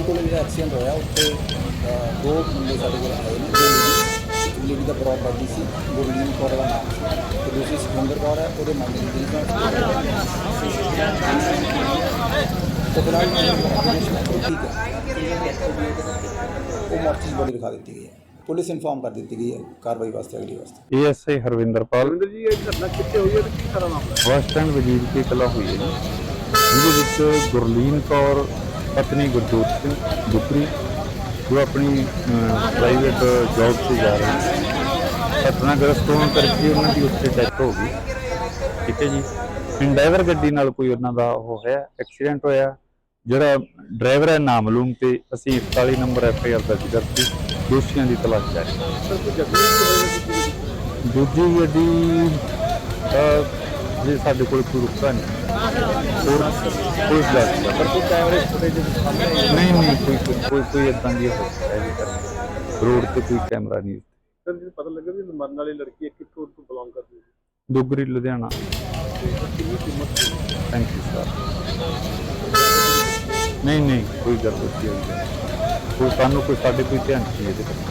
ਮੋਤੀ ਕੋਲ ਜਿਹੜਾ ਐਕਸੀਡੈਂਟ ਹੋਇਆ ਉੱਥੇ ਅ, ਦੋ ਮੁੰਡੇ ਸਾਡੇ ਕੋਲ ਆਏ ਨੇ ਦੋ ਲੇਡੀ ਇੱਕ ਲੇਡੀ ਦਾ ਪ੍ਰੋਪਰਟੀ ਸੀ ਗੁਰਲੀਨ ਕੌਰ ਦਾ ਨਾਮ ਸੀ ਤੇ ਦੂਸਰੀ ਸੁਖਿੰਦਰ ਕੌਰ ਹੈ ਉਹਦੇ ਨਾਮ ਦੀ ਲੇਡੀ ਦਾ ਤੇ ਫਿਲਹਾਲ ਠੀਕ ਹੈ। ਉਹ ਮੋਰਚੀ ਬੋਡੀ ਦਿਖਾ ਦਿੱਤੀ ਗਈ ਹੈ। ਪੁਲਿਸ ਇਨਫਾਰਮ ਕਰ ਦਿੱਤੀ ਗਈ ਹੈ ਕਾਰਵਾਈ ਵਾਸਤੇ ਅਗਲੀ ਵਾਸਤੇ। ਏਐਸਆਈ ਹਰਵਿੰਦਰਪਾਲ ਰਵਿੰਦਰ ਜੀ ਇਹ ਘਟਨਾ ਕਿੱਥੇ ਹੋਈ ਹੈ ਤੇ ਕੀ ਸਾਰਾ ਮਾਮਲਾ ਬੱਸ ਸਟੈਂਡ ਵਜੀਦ ਕੀ ਕਲਾ ਹੋਈ ਹੈ ਜੀ। ਜਿਹਦੇ ਵਿੱਚ ਗੁਰਲੀਨ ਕੌਰ ਪਤਨੀ ਗੁਰਜੋਤ ਸਿੰਘ ਦੁਪਰੀ ਜੋ ਆਪਣੀ ਪ੍ਰਾਈਵੇਟ ਜੌਬ ਤੇ ਜਾ ਰਹੇ ਘਟਨਾ ਗ੍ਰਸਤ ਹੋਣ ਕਰਕੇ ਉਹਨਾਂ ਦੀ ਉੱਥੇ ਡੈਥ ਹੋ ਗਈ। ਠੀਕ ਹੈ ਜੀ। ਡਰਾਈਵਰ ਗੱਡੀ ਨਾਲ ਕੋਈ ਉਹਨਾਂ ਦਾ ਉਹ ਹੋਇਆ ਐਕਸੀਡੈਂਟ ਹੋਇਆ। ਜਿਹੜਾ ਡਰਾਈਵਰ ਹੈ ਨਾਮਲੂਮ ਤੇ, ਅਸੀਂ 41 ਨੰਬਰ ਐਫ ਆਈ ਆਰ ਦਰਜ ਕਰਤੀ। ਦੋਸ਼ੀਆਂ ਦੀ ਤਲਾਸ਼ ਜਾਰੀ। ਦੂਜੀ ਗੱਡੀ ਜੇ ਸਾਡੇ ਕੋਲ ਕੋਈ ਰੁਕਦਾ ਨਹੀਂ। ਪੁਲਿਸ ਦਾ ਸੀਗਾ। ਪਰ ਕੋਈ ਕੈਮਰੇ ਫੁਟੇਜ ਦੇ ਸਾਹਮਣੇ ਆਈ ਨਹੀਂ ਨਹੀਂ ਕੋਈ ਕੋਈ- ਕੋਈ ਇਦਾਂ ਦੀ ਹੋ ਰੋਡ ਤੇ ਕੋਈ ਕੈਮਰਾ ਨਹੀਂ ਸਰ ਜੀ ਪਤਾ ਲੱਗਾ ਵੀ ਮਰਨ ਵਾਲੀ ਲੜਕੀ ਇਹ ਕਿੱਥੋਂ ਤੋਂ ਬਿਲੋਂਗ ਕਰਦੀ ਹੈ। Dugri Ludhiana. Thank you sir ਨਹੀਂ ਨਹੀਂ ਕੋਈ ਗੱਲ ਨਹੀਂ ਹੋਈ ਕੋਈ ਸਾਨੂੰ ਕੋਈ ਸਾਡੇ ਕੋਈ ਧਿਆਨ ਨਹੀਂ ਇਹਦੇ ਵਿੱਚ